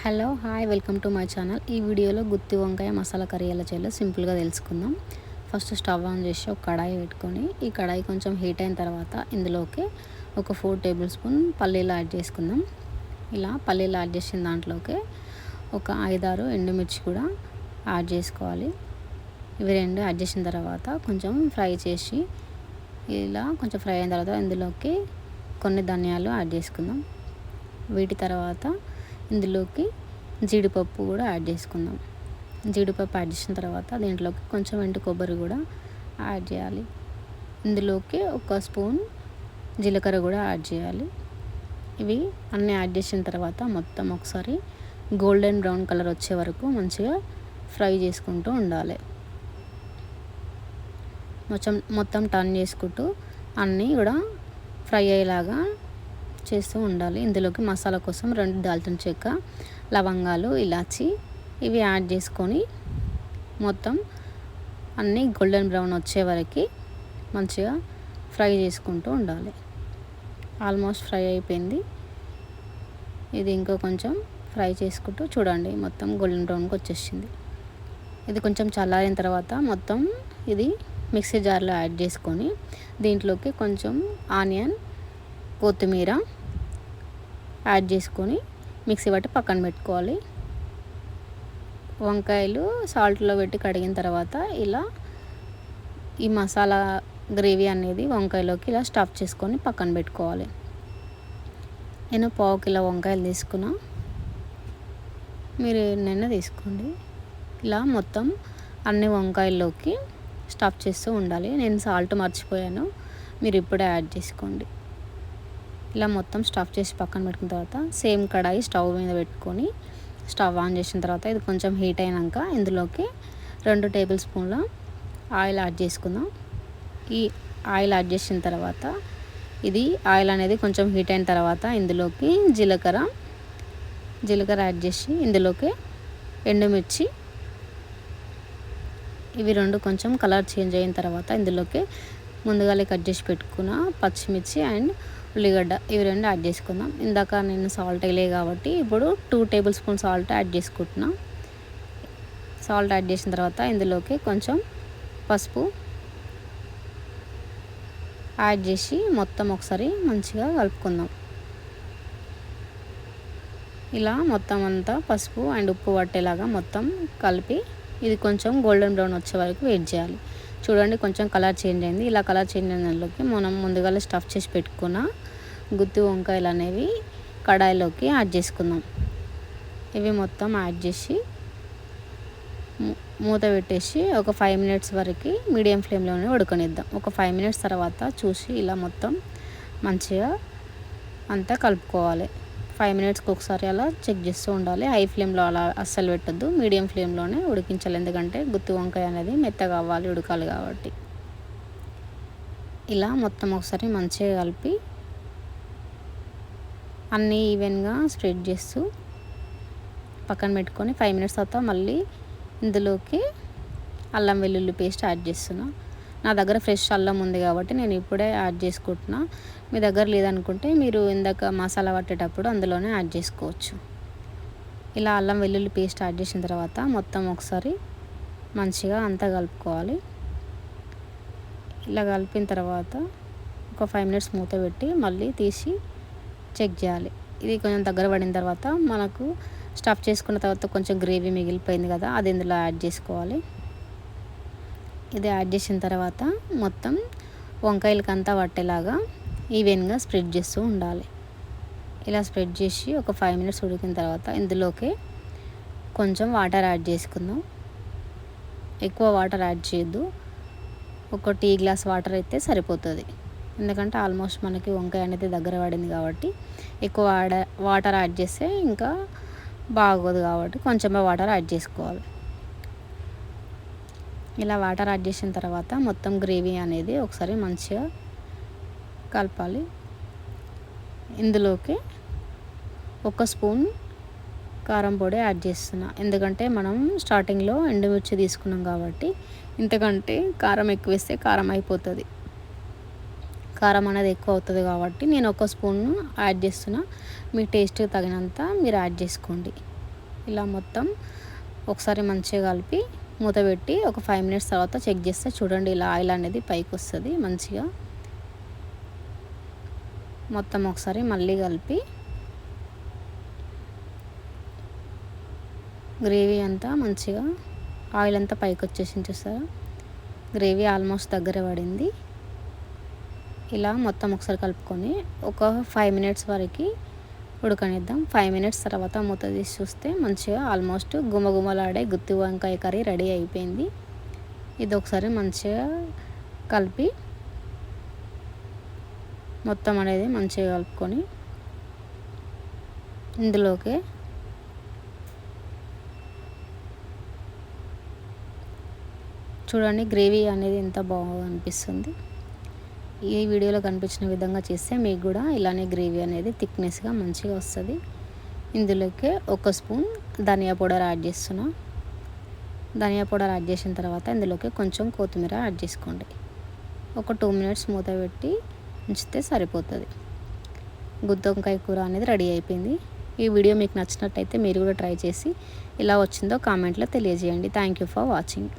Hello hi welcome to my channel. ఈ వీడియోలో గుత్తి వంకాయ మసాలా కర్రీ ఎలా చేయాలో సింపుల్గా తెలుసుకుందాం. ఫస్ట్ స్టవ్ ఆన్ చేసి ఒక కడాయి పెట్టుకొని ఈ కడాయి కొంచెం హీట్ అయిన తర్వాత ఇందులోకి ఒక ఫోర్ టేబుల్ స్పూన్ పల్లీలు యాడ్ చేసుకుందాం. ఇలా పల్లీలు యాడ్ చేసిన దాంట్లోకి ఒక ఐదారు ఎండుమిర్చి కూడా యాడ్ చేసుకోవాలి. ఇవి రెండు యాడ్ చేసిన తర్వాత కొంచెం ఫ్రై చేసి ఇలా కొంచెం ఫ్రై అయిన తర్వాత ఇందులోకి కొన్ని ధనియాలు యాడ్ చేసుకుందాం. వీటి తర్వాత ఇందులోకి జీడిపప్పు కూడా యాడ్ చేసుకుందాం. జీడిపప్పు యాడ్ చేసిన తర్వాత దీంట్లోకి కొంచెం ఎండు కొబ్బరి కూడా యాడ్ చేయాలి. ఇందులోకి ఒక స్పూన్ జీలకర్ర కూడా యాడ్ చేయాలి. ఇవి అన్నీ యాడ్ చేసిన తర్వాత మొత్తం ఒకసారి గోల్డెన్ బ్రౌన్ కలర్ వచ్చే వరకు మంచిగా ఫ్రై చేసుకుంటూ ఉండాలి. మొత్తం మొత్తం టర్న్ చేసుకుంటూ అన్నీ కూడా ఫ్రై అయ్యేలాగా చేస్తూ ఉండాలి. ఇందులోకి మసాలా కోసం రెండు దాల్చిన చెక్క లవంగాలు ఇలాచి ఇవి యాడ్ చేసుకొని మొత్తం అన్నీ గోల్డెన్ బ్రౌన్ వచ్చే వరకు మంచిగా ఫ్రై చేసుకుంటూ ఉండాలి. ఆల్మోస్ట్ ఫ్రై అయిపోయింది. ఇది ఇంకో కొంచెం ఫ్రై చేసుకుంటూ చూడండి మొత్తం గోల్డెన్ బ్రౌన్కి వచ్చేసింది. ఇది కొంచెం చల్లారిన తర్వాత మొత్తం ఇది మిక్సీ జార్లో యాడ్ చేసుకొని దీంట్లోకి కొంచెం ఆనియన్ కొత్తిమీర యాడ్ చేసుకొని మిక్సీ పట్టి పక్కన పెట్టుకోవాలి. వంకాయలు సాల్ట్లో పెట్టి కడిగిన తర్వాత ఇలా ఈ మసాలా గ్రేవీ అనేది వంకాయలోకి ఇలా స్టఫ్ చేసుకొని పక్కన పెట్టుకోవాలి. నేను పావు కిలో వంకాయలు తీసుకున్నా. మీరు నిన్న తీసుకోండి. ఇలా మొత్తం అన్ని వంకాయల్లోకి స్టఫ్ చేస్తూ ఉండాలి. నేను సాల్ట్ మర్చిపోయాను. మీరు ఇప్పుడే యాడ్ చేసుకోండి. ఇలా మొత్తం స్టఫ్ చేసి పక్కన పెట్టుకున్న తర్వాత సేమ్ కడాయి స్టవ్ మీద పెట్టుకొని స్టవ్ ఆన్ చేసిన తర్వాత ఇది కొంచెం హీట్ అయినాక ఇందులోకి రెండు టేబుల్ స్పూన్ల ఆయిల్ యాడ్ చేసుకుందాం. ఈ ఆయిల్ యాడ్ చేసిన తర్వాత ఇది ఆయిల్ అనేది కొంచెం హీట్ అయిన తర్వాత ఇందులోకి జీలకర్ర జీలకర్ర యాడ్ చేసి ఇందులోకి ఎండుమిర్చి ఇవి రెండు కొంచెం కలర్ చేంజ్ అయిన తర్వాత ఇందులోకి ముందుగానే కట్ చేసి పెట్టుకున్న పచ్చిమిర్చి అండ్ ఉల్లిగడ్డ ఇవి రెండు యాడ్ చేసుకుందాం. ఇందాక నేను సాల్ట్ వేయలే కాబట్టి ఇప్పుడు two tablespoon salt add చేసుకుంటున్నా. సాల్ట్ యాడ్ చేసిన తర్వాత ఇందులోకి కొంచెం పసుపు యాడ్ చేసి మొత్తం ఒకసారి మంచిగా కలుపుకుందాం. ఇలా మొత్తం అంతా పసుపు అండ్ ఉప్పు పట్టేలాగా మొత్తం కలిపి ఇది కొంచెం గోల్డెన్ బ్రౌన్ వచ్చే వరకు వెయిట్ చేయాలి. చూడండి కొంచెం కలర్ చేంజ్ అయింది. ఇలా కలర్ చేంజ్ అయిన మనం ముందుగా స్టఫ్ చేసి పెట్టుకున్న గుత్తి వంకాయలు అనేవి కడాయిలోకి యాడ్ చేసుకుందాం. ఇవి మొత్తం యాడ్ చేసి మూత పెట్టేసి ఒక ఫైవ్ మినిట్స్ వరకు మీడియం ఫ్లేమ్లోనే ఉడకనిద్దాం. ఒక ఫైవ్ మినిట్స్ తర్వాత చూసి ఇలా మొత్తం మంచిగా అంతా కలుపుకోవాలి. ఫైవ్ మినిట్స్కి ఒకసారి అలా చెక్ చేస్తూ ఉండాలి. హై ఫ్లేమ్లో అలా అస్సలు పెట్టద్దు. మీడియం ఫ్లేమ్లోనే ఉడికించాలి. ఎందుకంటే గుత్తి వంకాయ అనేది మెత్తగా అవ్వాలి ఉడకాలి కాబట్టి. ఇలా మొత్తం ఒకసారి మంచిగా కలిపి అన్నీ ఈవెన్గా స్ప్రెడ్ చేస్తూ పక్కన పెట్టుకొని ఫైవ్ మినిట్స్ తర్వాత మళ్ళీ ఇందులోకి అల్లం వెల్లుల్లి పేస్ట్ యాడ్ చేస్తున్నాను నా దగ్గర ఫ్రెష్ అల్లం ఉంది కాబట్టి నేను ఇప్పుడే యాడ్ చేసుకుంటున్నా. మీ దగ్గర లేదనుకుంటే మీరు ఇందాక మసాలా పట్టేటప్పుడు అందులోనే యాడ్ చేసుకోవచ్చు. ఇలా అల్లం వెల్లుల్లి పేస్ట్ యాడ్ చేసిన తర్వాత మొత్తం ఒకసారి మంచిగా అంతా కలుపుకోవాలి. ఇలా కలిపిన తర్వాత ఒక ఫైవ్ మినిట్స్ మూత పెట్టి మళ్ళీ తీసి చెక్ చేయాలి. ఇది కొంచెం దగ్గర పడిన తర్వాత మనకు స్టఫ్ చేసుకున్న తర్వాత కొంచెం గ్రేవీ మిగిలిపోయింది కదా అది ఇందులో యాడ్ చేసుకోవాలి. ఇది యాడ్ చేసిన తర్వాత మొత్తం వంకాయలకి అంతా పట్టేలాగా ఈవెన్గా స్ప్రెడ్ చేస్తూ ఉండాలి. ఇలా స్ప్రెడ్ చేసి ఒక ఫైవ్ మినిట్స్ ఉడికిన తర్వాత ఇందులోకి కొంచెం వాటర్ యాడ్ చేసుకుందాం. ఎక్కువ వాటర్ యాడ్ చేయొద్దు. ఒక టీ గ్లాస్ వాటర్ అయితే సరిపోతుంది. ఎందుకంటే ఆల్మోస్ట్ మనకి వంకాయ అనేది దగ్గర పడింది కాబట్టి ఎక్కువ వాటర్ యాడ్ చేస్తే ఇంకా బాగోదు కాబట్టి కొంచెమే వాటర్ యాడ్ చేసుకోవాలి. ఇలా వాటర్ యాడ్ చేసిన తర్వాత మొత్తం గ్రేవీ అనేది ఒకసారి మంచిగా కలపాలి. ఇందులోకి ఒక స్పూన్ కారం పొడి యాడ్ చేస్తున్నా. ఎందుకంటే మనం స్టార్టింగ్లో ఎండుమిర్చి తీసుకున్నాం కాబట్టి ఇంతకంటే కారం ఎక్కువ వేస్తే కారం అయిపోతుంది. కారం అనేది ఎక్కువ అవుతుంది కాబట్టి నేను ఒక స్పూన్ యాడ్ చేస్తున్నా. మీ టేస్ట్ తగినంత మీరు యాడ్ చేసుకోండి. ఇలా మొత్తం ఒకసారి మంచిగా కలిపి మూత పెట్టి ఒక ఫైవ్ మినిట్స్ తర్వాత చెక్ చేస్తే చూడండి ఇలా ఆయిల్ అనేది పైకి వస్తుంది మంచిగా. మొత్తం ఒకసారి మళ్ళీ కలిపి గ్రేవీ అంతా మంచిగా ఆయిల్ అంతా పైకి వచ్చేసింది చూసారా? గ్రేవీ ఆల్మోస్ట్ దగ్గర పడింది. ఇలా మొత్తం ఒకసారి కలుపుకొని ఒక ఫైవ్ మినిట్స్ వరకు ఉడకనిద్దాం. ఫైవ్ మినిట్స్ తర్వాత మూత తీసి చూస్తే మంచిగా ఆల్మోస్ట్ గుమగుమలాడే గుత్తి వంకాయ కర్రీ రెడీ అయిపోయింది. ఇది ఒకసారి మంచిగా కలిపి మొత్తం అనేది మంచిగా కలుపుకొని ఇందులోకి చూడండి గ్రేవీ అనేది ఎంత బాగా అనిపిస్తుంది. ఈ వీడియోలో కనిపించిన విధంగా చేస్తే మీకు కూడా ఇలానే గ్రేవీ అనేది థిక్నెస్గా మంచిగా వస్తుంది. ఇందులోకి ఒక స్పూన్ ధనియా పౌడర్ యాడ్ చేస్తున్నా. ధనియా పౌడర్ యాడ్ చేసిన తర్వాత ఇందులోకి కొంచెం కొత్తిమీర యాడ్ చేసుకోండి. ఒక టూ మినిట్స్ మూత పెట్టి ఉంచితే సరిపోతుంది. గుత్తొంకాయ కూర అనేది రెడీ అయిపోయింది. ఈ వీడియో మీకు నచ్చినట్టయితే మీరు కూడా ట్రై చేసి ఇలా వచ్చిందో కామెంట్లో తెలియజేయండి. Thank you for watching.